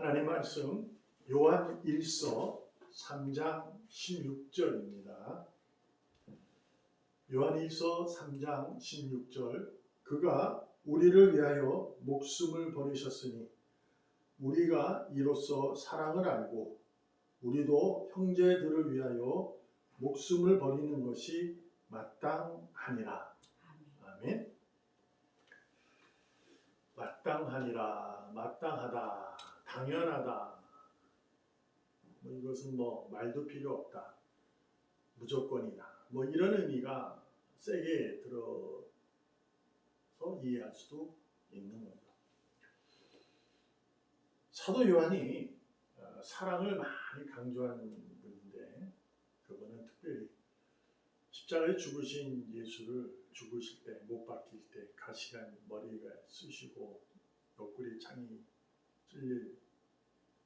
하나님 말씀 요한 1서 3장 16절입니다. 요한 1서 3장 16절 그가 우리를 위하여 목숨을 버리셨으니 우리가 이로써 사랑을 알고 우리도 형제들을 위하여 목숨을 버리는 것이 마땅하니라. 아멘. 마땅하니라, 마땅하다, 당연하다. 뭐 이것은 뭐 말도 필요 없다. 무조건이다. 뭐 이런 의미가 세게 들어서 이해할 수도 있는 거죠. 사도 요한이 어, 사랑을 많이 강조하는 분인데 그분은 특별히 십자가에 죽으신 예수를 죽으실 때 못 박힐 때 가시가 머리가 쑤시고 옆구리 창이 찔릴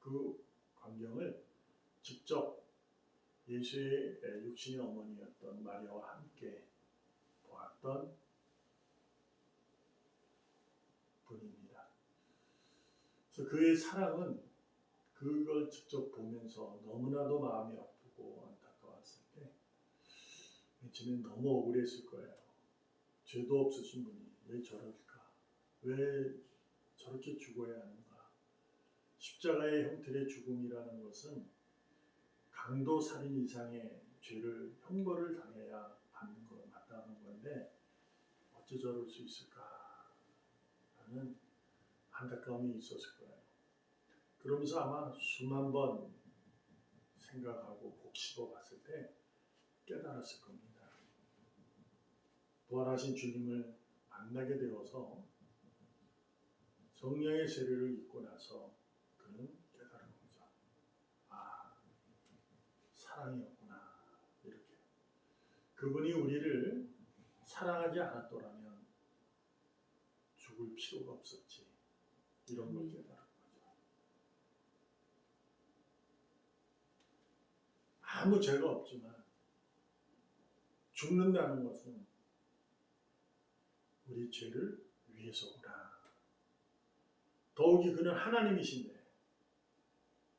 그 광경을 직접 예수의 육신의 어머니였던 마리아와 함께 보았던 분입니다. 그래서 그의 사랑은 그걸 직접 보면서 너무나도 마음이 아프고 안타까웠을 때 처음에 너무 억울했을 거예요. 죄도 없으신 분이 왜 저럴까? 왜 저렇게 죽어야 하는가? 십자가의 형태의 죽음이라는 것은 강도 살인 이상의 죄를 형벌을 당해야 받는 것 마땅한 건데 어째 저럴 수 있을까? 하는 안타까움이 있었을 거예요. 그러면서 아마 수만 번 생각하고 곱씹어 봤을 때 깨달았을 겁니다. 부활하신 주님을 만나게 되어서 성령의 세례를 입고 나서 그는 깨달은 거죠. 아, 사랑이었구나. 이렇게. 그분이 우리를 사랑하지 않았더라면 죽을 필요가 없었지. 이런 걸 깨달은 거죠. 아무 죄가 없지만 죽는다는 것은 우리 죄를 위해서구나. 더욱이 그는 하나님이신데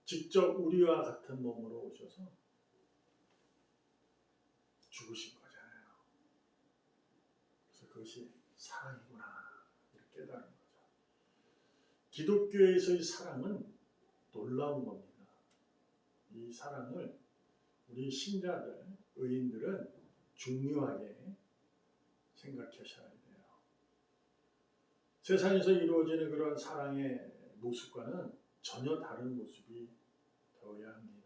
직접 우리와 같은 몸으로 오셔서 죽으신 거잖아요. 그래서 그것이 사랑이구나 이렇게 깨달은 거죠. 기독교에서의 사랑은 놀라운 겁니다. 이 사랑을 우리 신자들, 의인들은 중요하게 생각하셔야 돼요. 세상에서 이루어지는 그런 사랑의 모습과는 전혀 다른 모습이 되어야 합니다.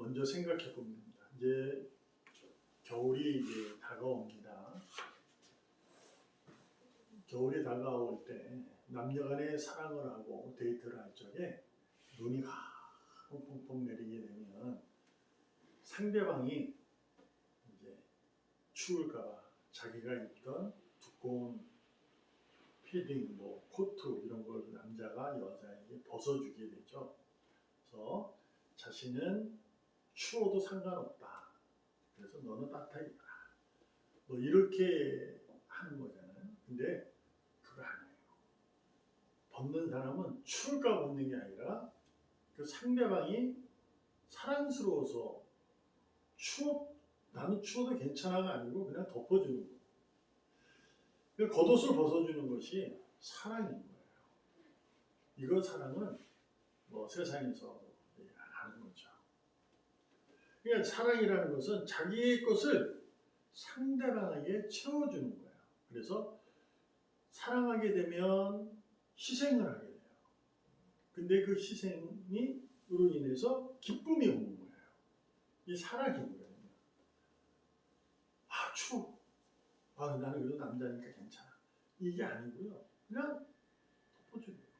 먼저 생각해 봅니다. 이제 겨울이 이제 다가옵니다. 겨울이 다가올 때 남녀간의 사랑을 하고 데이트를 할 적에 눈이 펑펑펑 내리게 되면 상대방이 이제 추울까봐 자기가 입던 두꺼운 피딩, 뭐 코트 이런 걸 남자가 여자에게 벗어주게 되죠. 그래서 자신은 추워도 상관없다. 그래서 너는 따뜻하게 입어라. 뭐 이렇게 하는 거잖아요. 근데 그거 아니에요. 벗는 사람은 추울까 벗는 게 아니라 그 상대방이 사랑스러워서 추워 나는 추워도 괜찮아가 아니고 그냥 덮어주는 거예요. 그 겉옷을 벗어주는 것이 사랑인 거예요. 이거 사랑은 뭐 세상에서. 그러니까 사랑이라는 것은 자기의 것을 상대방에게 채워주는 거예요. 그래서 사랑하게 되면 희생을 하게 돼요. 근데 그 희생이 으로 인해서 기쁨이 오는 거예요. 이 사랑이거든요. 아 추워. 아 나는 그래도 남자니까 괜찮아. 이게 아니고요. 그냥 덮어주는 거예요.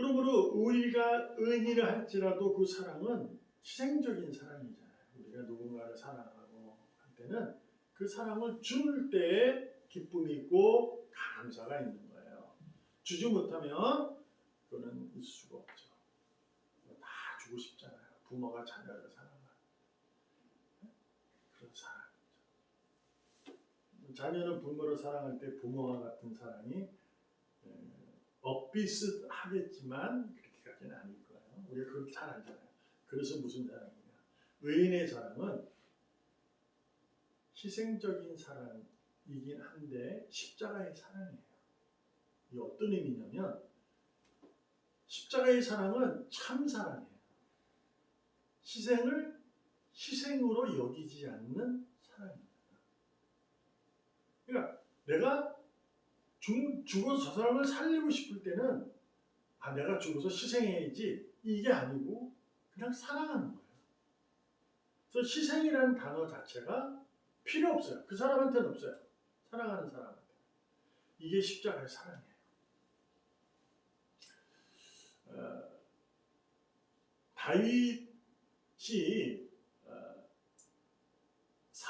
그러므로 우리가 의인을 할지라도 그 사랑은 희생적인 사랑이잖아요. 우리가 누군가를 사랑하고 할 때는 그 사랑을 줄 때 기쁨이 있고 감사가 있는 거예요. 주지 못하면 그거는 있을 수가 없죠. 다 주고 싶잖아요. 부모가 자녀를 사랑하는 그런 사랑이죠. 자녀는 부모를 사랑할 때 부모와 같은 사랑이 에, 엇비슷하겠지만 그렇게까지는 아닐 거예요. 우리가 그걸 잘 알잖아요. 그래서 무슨 사랑이냐? 의인의 사랑은 희생적인 사랑이긴 한데 십자가의 사랑이에요. 이 어떤 의미냐면 십자가의 사랑은 참 사랑이에요. 희생을 희생으로 여기지 않는 사랑입니다. 그러니까 내가 죽, 죽어서 저 사람을 살리고 싶을 때는 아 내가 죽어서 희생해야지 이게 아니고 그냥 사랑하는 거예요. 그래서 희생이라는 단어 자체가 필요 없어요. 그 사람한테는 없어요. 사랑하는 사람한테. 이게 십자가의 사랑이에요. 어, 다윗이 어,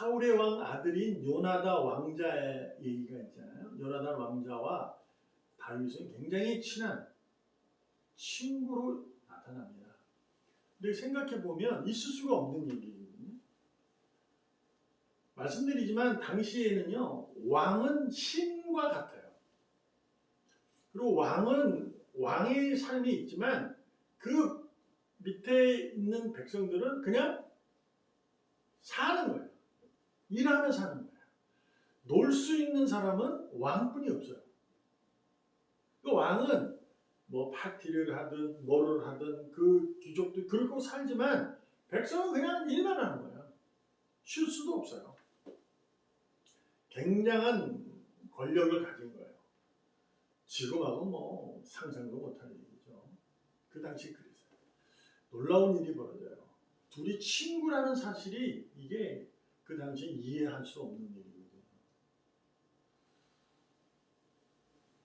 사울의 왕 아들인 요나다 왕자의 얘기가 있잖아요. 요나다 왕자와 다윗은 굉장히 친한 친구로 나타납니다. 근데 생각해 보면 있을 수가 없는 얘기거든요. 말씀드리지만 당시에는요 왕은 신과 같아요. 그리고 왕은 왕의 삶이 있지만 그 밑에 있는 백성들은 그냥 사는 거예요. 일하며 사는 거예요. 놀 수 있는 사람은 왕뿐이 없어요. 그 왕은 뭐 파티를 하든 뭐를 하든 그 귀족도 그러고 살지만 백성은 그냥 일만 하는 거예요. 쉴 수도 없어요. 굉장한 권력을 가진 거예요. 지금하고 뭐 상상도 못할 얘기죠. 그 당시 그랬어요. 놀라운 일이 벌어져요. 둘이 친구라는 사실이 이게 그 당시 이해할 수 없는 일이거든요.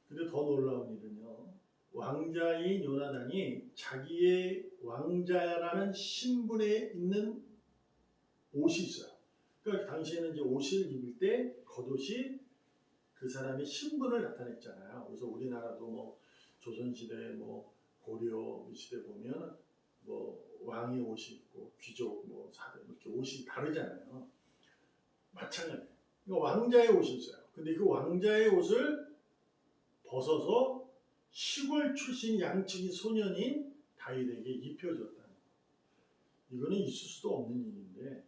근데 더 놀라운 일은요. 왕자인 요나단이 자기의 왕자라는 신분에 있는 옷이 있어요. 그러니까 당시에는 이제 옷을 입을 때 겉옷이 그 사람의 신분을 나타냈잖아요. 그래서 우리나라도 뭐 조선시대 뭐 고려 시대 보면 뭐 왕의 옷이 있고 귀족 뭐 사대 이렇게 옷이 다르잖아요. 마찬가지예요. 그러니까 왕자의 옷이 있어요. 근데 그 왕자의 옷을 벗어서 시골 출신 양치기 소년인 다윗에게 입혀줬다는 거. 이거는 있을 수도 없는 일인데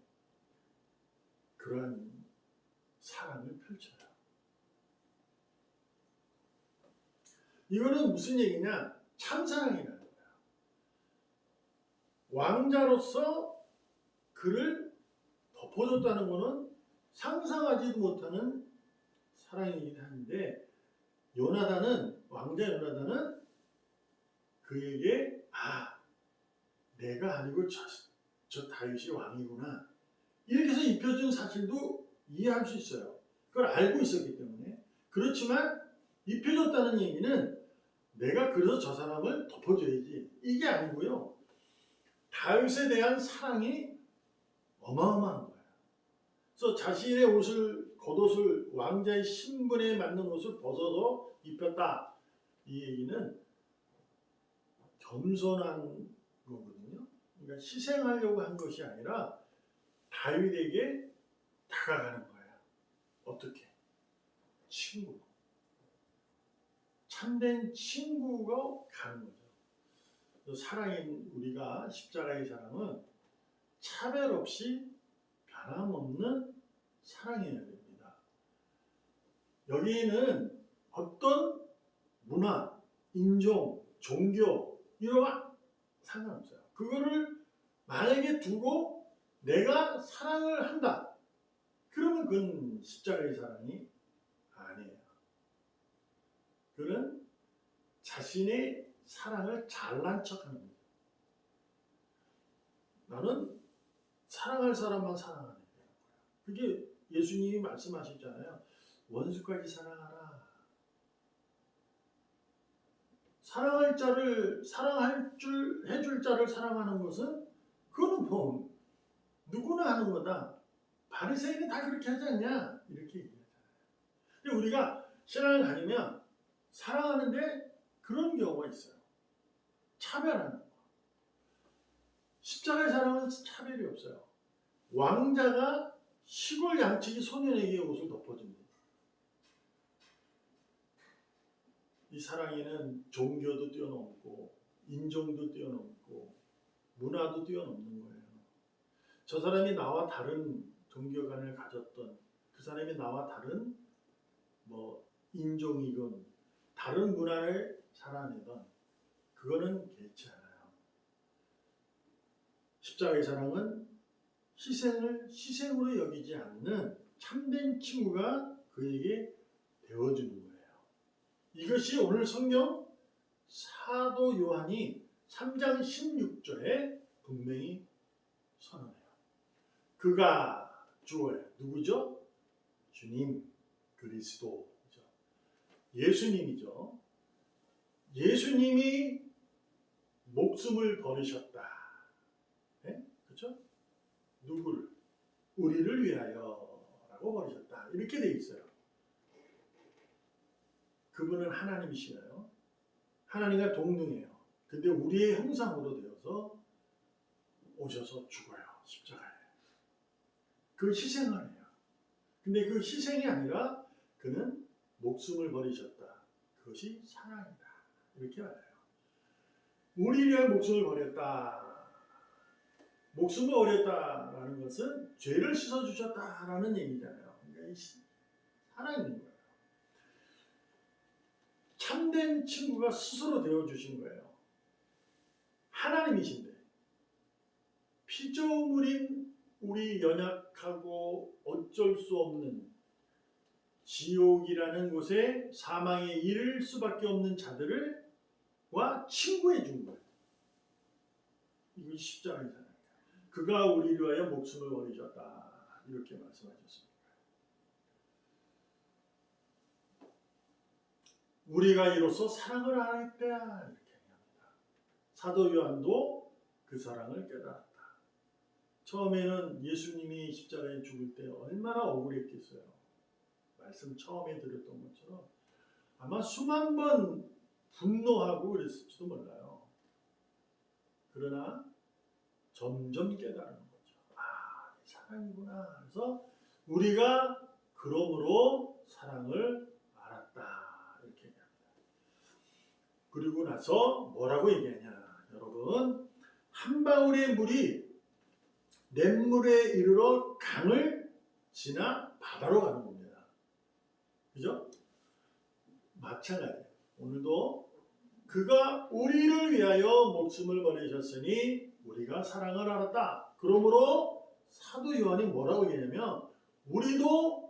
그러한 사랑을 펼쳐요. 이거는 무슨 얘기냐? 참사랑이라는 거야. 왕자로서 그를 덮어줬다는 거는 상상하지도 못하는 사랑이긴 한데 요나단은 왕자 요나단은 그에게 아 내가 아니고 저, 저 다윗이 왕이구나 이렇게 해서 입혀준 사실도 이해할 수 있어요. 그걸 알고 있었기 때문에 그렇지만 입혀줬다는 얘기는 내가 그래서 저 사람을 덮어줘야지 이게 아니고요. 다윗에 대한 사랑이 어마어마한. 그래서 자신의 옷을 겉옷을 왕자의 신분에 맞는 옷을 벗어서 입혔다. 이 얘기는 겸손한 거거든요. 그러니까 희생하려고 한 것이 아니라 다윗에게 다가가는 거예요. 어떻게? 친구. 참된 친구가 가는 거죠. 사랑인 우리가 십자가의 사랑은 차별 없이 변함없는 사랑이어야 됩니다. 여기에는 어떤 문화, 인종, 종교 이런 거 상관없어요. 그거를 만약에 두고 내가 사랑을 한다. 그러면 그건 십자가의 사랑이 아니에요. 그는 자신의 사랑을 잘난 척하는 거죠. 나는 사랑할 사람만 사랑하는 거야. 그게 예수님이 말씀하셨잖아요. 원수까지 사랑하라. 사랑할 자를 사랑할 줄 해줄 자를 사랑하는 것은 그거는 뭐 누구나 하는 거다. 바리새인은 다 그렇게 하지 않냐? 이렇게 얘기하잖아요. 근데 우리가 신앙을 다니면 사랑하는데 그런 경우가 있어요. 차별하는 거. 십자가의 사랑은 차별이 없어요. 왕자가 시골 양측이 소년에게 옷을 덮어줍니다. 이 사랑에는 종교도 뛰어넘고 인종도 뛰어넘고 문화도 뛰어넘는 거예요. 저 사람이 나와 다른 종교관을 가졌던 그 사람이 나와 다른 뭐 인종이건 다른 문화를 살아내던 그거는 개체 않아요. 십자가의 사랑은 희생을 희생으로 여기지 않는 참된 친구가 그에게 되어주는 거예요. 이것이 오늘 성경 사도 요한이 3장 16절에 분명히 선언해요. 그가 주어요. 누구죠? 주님 그리스도죠. 예수님이죠. 예수님이 목숨을 버리셨다. 누구를? 우리를 위하여 라고 버리셨다. 이렇게 돼 있어요. 그분은 하나님이시나요? 하나님과 동등해요. 근데 우리의 형상으로 되어서 오셔서 죽어요. 십자가에. 그 희생을 해요. 근데 그 희생이 아니라 그는 목숨을 버리셨다. 그것이 사랑이다. 이렇게 말해요. 우리를 목숨을 버렸다. 목숨을 버렸다라는 것은 죄를 씻어주셨다라는 얘기잖아요. 그러니까 이 시- 사랑인 거예요. 참된 친구가 스스로 되어주신 거예요. 하나님이신데 피조물인 우리 연약하고 어쩔 수 없는 지옥이라는 곳에 사망에 이를 수밖에 없는 자들을 와 친구해 준 거예요. 이것이 십자가이잖아요. 그가 우리를 위하여 목숨을 버리셨다. 이렇게 말씀하셨습니다. 우리가 이로써 사랑을 알았다. 이렇게 얘기합니다. 사도 요한도 그 사랑을 깨달았다. 처음에는 예수님이 십자가에 죽을 때 얼마나 억울했겠어요. 말씀 처음에 드렸던 것처럼 아마 수만 번 분노하고 그랬을지도 몰라요. 그러나 점점 깨달은 거죠. 아, 사랑이구나. 그래서 우리가 그러므로 사랑을 알았다. 이렇게 얘기합니다. 그리고 나서 뭐라고 얘기하냐. 여러분, 한 방울의 물이 냇물에 이르러 강을 지나 바다로 가는 겁니다. 그죠? 마찬가지예요. 오늘도 그가 우리를 위하여 목숨을 버리셨으니 우리가 사랑을 알았다. 그러므로 사도 요한이 뭐라고 얘기하냐면 우리도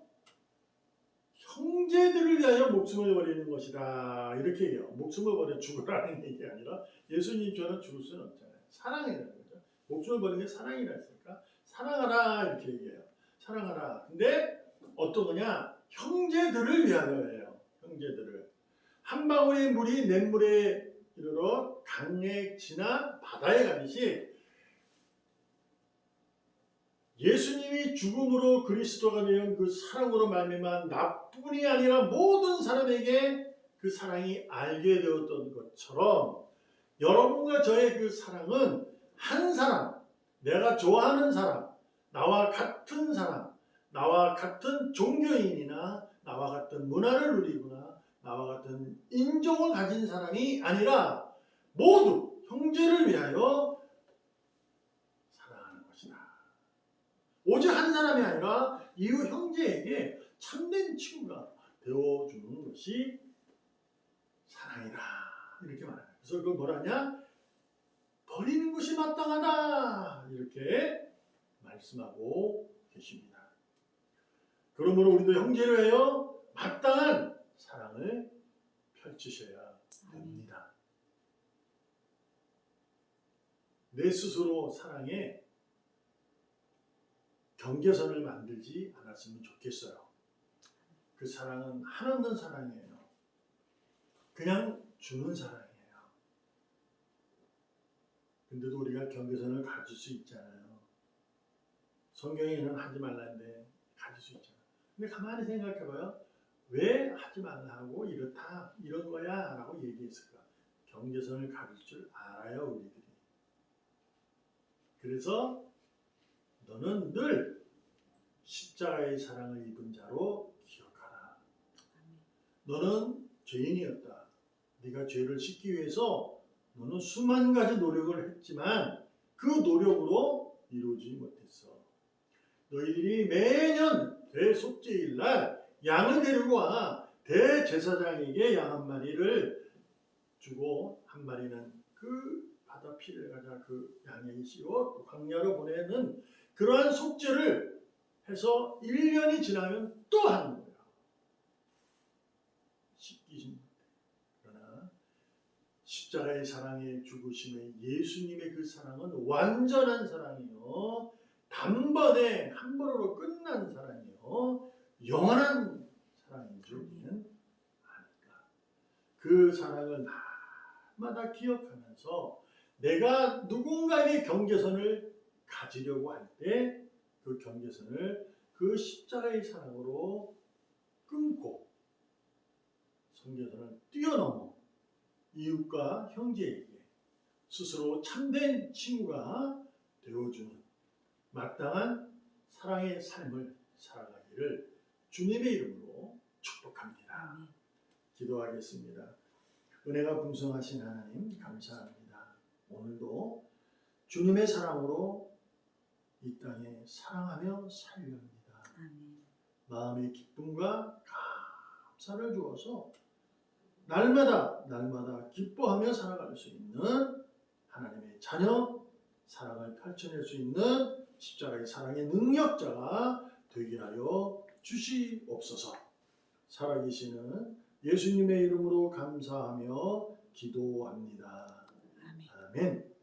형제들을 위하여 목숨을 버리는 것이다. 이렇게 얘기해요. 목숨을 버려 죽으라는 얘기 아니라 예수님처럼 죽을 수는 없잖아요. 사랑이라는 거죠. 목숨을 버리는 게 사랑이라 했으니까 사랑하라 이렇게 얘기해요. 사랑하라. 근데 어떤 거냐? 형제들을 위하여예요. 형제들을. 한 방울의 물이 냇물에 이르러 강에 지나 바다에 가듯이 예수님이 죽음으로 그리스도가 되는 그 사랑으로 말미암아 나뿐이 아니라 모든 사람에게 그 사랑이 알게 되었던 것처럼 여러분과 저의 그 사랑은 한 사람, 내가 좋아하는 사람, 나와 같은 사람, 나와 같은 종교인이나 나와 같은 문화를 누리거나 나와 같은 인종을 가진 사람이 아니라 모두 형제를 위하여 사랑하는 것이다. 오직 한 사람이 아니라 이후 형제에게 참된 친구가 되어주는 것이 사랑이다. 이렇게 말해요. 그래서 그걸 뭐라냐? 버리는 것이 마땅하다. 이렇게 말씀하고 계십니다. 그러므로 우리도 형제를 위하여 마땅한 사랑을 펼치셔야 됩니다. 내 스스로 사랑에 경계선을 만들지 않았으면 좋겠어요. 그 사랑은 한없는 사랑이에요. 그냥 주는 사랑이에요. 근데도 우리가 경계선을 가질 수 있잖아요. 성경에는 하지 말라는데 가질 수 있잖아요. 근데 가만히 생각해봐요. 왜 하지 말라고 이렇다 이런 거야 라고 얘기했을까? 경계선을 가질 줄 알아요 우리들이. 그래서 너는 늘 십자가의 사랑을 입은 자로 기억하라. 너는 죄인이었다. 네가 죄를 씻기 위해서 너는 수만 가지 노력을 했지만 그 노력으로 이루지 못했어. 너희들이 매년 대속죄일 날 양을 데리고 와 대제사장에게 양 한 마리를 주고 한 마리는 그 바다 피를 가자 그 씌워 또 광야로 보내는 그러한 속죄를 해서 1년이 지나면 또 하는. 씻기신 못해. 그러나 십자가의 사랑의 죽으심의 예수님의 그 사랑은 완전한 사랑이요. 단번에 한 번으로 끝난 사랑이요. 영원한 사랑인 줄 우리는 아니까. 그 사랑을 날마다 기억하면서 내가 누군가에게 경계선을 가지려고 할 때 그 경계선을 그 십자가의 사랑으로 끊고 성계선을 뛰어넘어 이웃과 형제에게 스스로 참된 친구가 되어주는 마땅한 사랑의 삶을 살아가기를 주님의 이름으로 축복합니다. 기도하겠습니다. 은혜가 풍성하신 하나님 감사합니다. 오늘도 주님의 사랑으로 이 땅에 사랑하며 살렵니다. 아멘. 마음의 기쁨과 감사를 주어서 날마다 날마다 기뻐하며 살아갈 수 있는 하나님의 자녀 사랑을 펼쳐낼 수 있는 십자가의 사랑의 능력자가 되게 하여 주시옵소서. 살아계시는 예수님의 이름으로 감사하며 기도합니다. 아멘. 아멘.